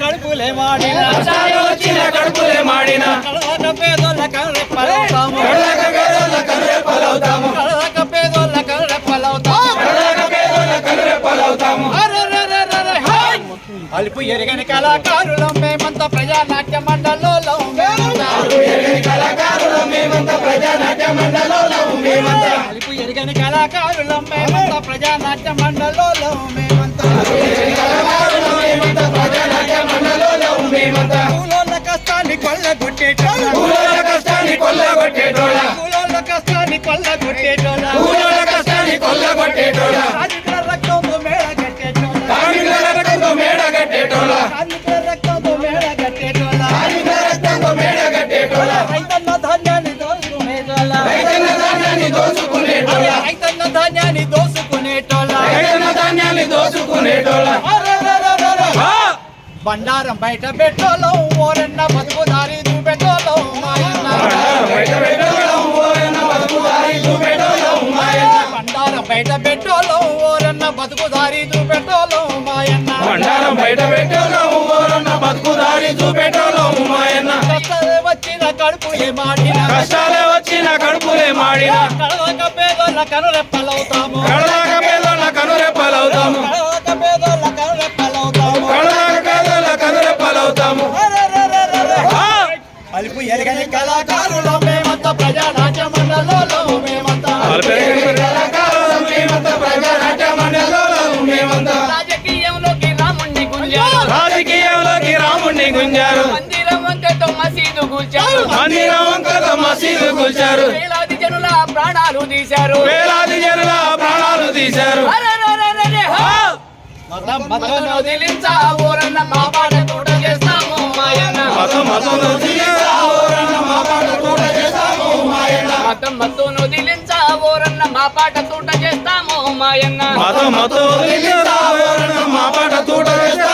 కడుపులే మాడిన. వచ్చిన కడుపులే మాడిన. పేదోళ్ళ కడలక పేదోళ్ళ పేదోళ్ళ కరెప్పలవుతాము కడలక పేదోళ్ళ కనురెప్పలవుతాము అరెరెరెరెరె, హై! అలుపు ఎరగని కళాకారులం మేమంతా ప్రజానాట్య మండలంలో. కళాకారులం మేమంతా ప్రజానాట్య మండలంలో అలుపు ఎరగని కళాకారులం మేమంతా ప్రజానాట్య మండలంలో. కొల్లగొట్టేటోళ్ళ కూలోళ్ళ కష్టాన్ని కొల్లగొట్టేటోళ్ళ కూలోళ్ళ కష్టాన్ని కొల్లగొట్టేటోళ్ళ కార్మికుల రక్తంతో మేడ కట్టేటోళ్ళ కార్మికుల రక్తంతో మేడ కట్టేటోళ్ళ కార్మికుల రక్తంతో మేడ కట్టేటోళ్ళ కార్మికుల రక్తంతో మేడ కట్టేటోళ్ళ రైతన్న ధాన్యాన్ని దోచుకునేటోళ్ళ రైతన్న ధాన్యాన్ని దోచుకునేటోళ్ళ రైతన్న ధాన్యాన్ని దోచుకునేటోళ్ళ రైతన్న ధాన్యాన్ని దోచుకునేటోళ్ళ అరెరెరెరెరె. ఆ! బండారం బయట పెట్టోళ్ళం ఓరన్న బతుకుదారి చూపెట్టోళ్ళం ఓరన్న మాయన్న. బండారం బయట ఓరన్న మాయన్న కష్టాలే వచ్చిన కడుపులే మాడిన. కష్టాలే వచ్చిన కడుపులే మాడిన. కడవక పేదోళ్ళ కనురెప్పలవుతాము కడలాక పేదోళ్ళ కనురెప్పలవుతాము పేదోళ్ళ కనురెప్పలవుతాము కడలాక పేదోళ్ళ కనురెప్పలవుతాము అరెరెరెరెరె. ఆ! అలుపు ఎరగని కళాకారులం మేమంతా ప్రజానాట్య గుంజారు. మందిరం వంకతో మసీదు కూల్చారు మందిరం వంకతో మసీదు కూల్చారు వేలాది జనుల ప్రాణాలు తీశారు. వేలాది జనుల ప్రాణాలు మా పాట తోట చేస్తాము మాయన్న. మతం మతం వదిలించావోరన్న మా పాట తోట చేస్తాము మాయన్న. మతం మతం వదిలించా ఊరన్న మా పాట తోట చేస్తాము మాయన్న. మతం మతం వదిలించావోరన్న మా పాట తోట చేస్తాము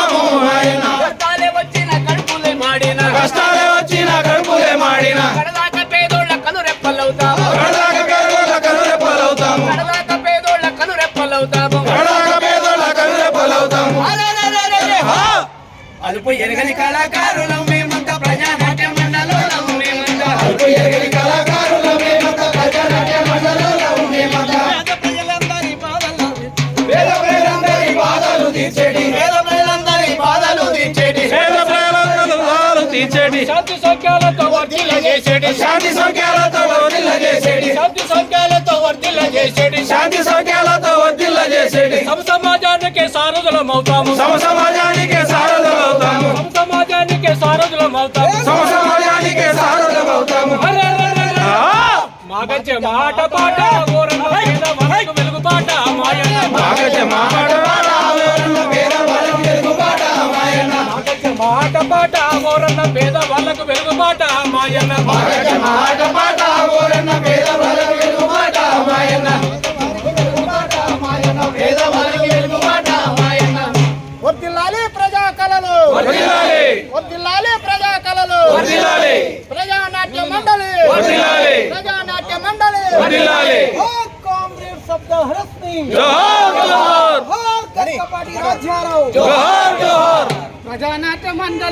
హా! అలుపు ఎరగని కళాకారులం మేమంతా ప్రజానాట్య మండలంలో మేమంతా అల్పు ఎరగని కళాకారులం మేమంతా ప్రజానాట్య మండలంలో మేమంతా ప్రజలందరి బాధలు. పేద ప్రజలందరి బాధలు తీర్చేటి. పేద ప్రజలందరి బాధలు తీర్చేటి. పేద ప్రజలందరి బాధలు తీర్చేటి. శాంతి సౌఖ్యాలతో వర్ధిల్ల చేసేటి. శాంతి సౌఖ్యాలతో వర్ధిల్ల చేసేటి. శాంతి సౌఖ్యాలతో వర్ధిల్ల చేసేటి. శాంతి సౌఖ్యాలతో వర్ధిల్ల చేసేటి. సమ సమాజానికి సారథులం మాగచ్చే మాట పాట ఊరన్న పేద మనకు వెలుగు పాట మాయన్న మాగజ మాట పాట ఊరన్న పేద వాళ్ళకు వెలుగు పాట మాయన్న. మాగజ మాట పాట ఓరన్న పేద మాయన్న పేద బలం వెలుగుబాట మాయన్న. ప్రజా కళలు వర్దిల్లాలి ప్రజా కళలు వర్ధిల్లాలి ప్రజానాట్య మండలి వర్ధిల్లాలి ప్రజానాట్య మండలి వర్ధిల్లాలి ఓ కామ్రేడ్స్ ఆఫ్ ద హరస్ని జోహార్ జోహార్. ఓ కక్కపాటి రాజ్యారావు జోహార్ జోహార్. ప్రజానాట్య మండలి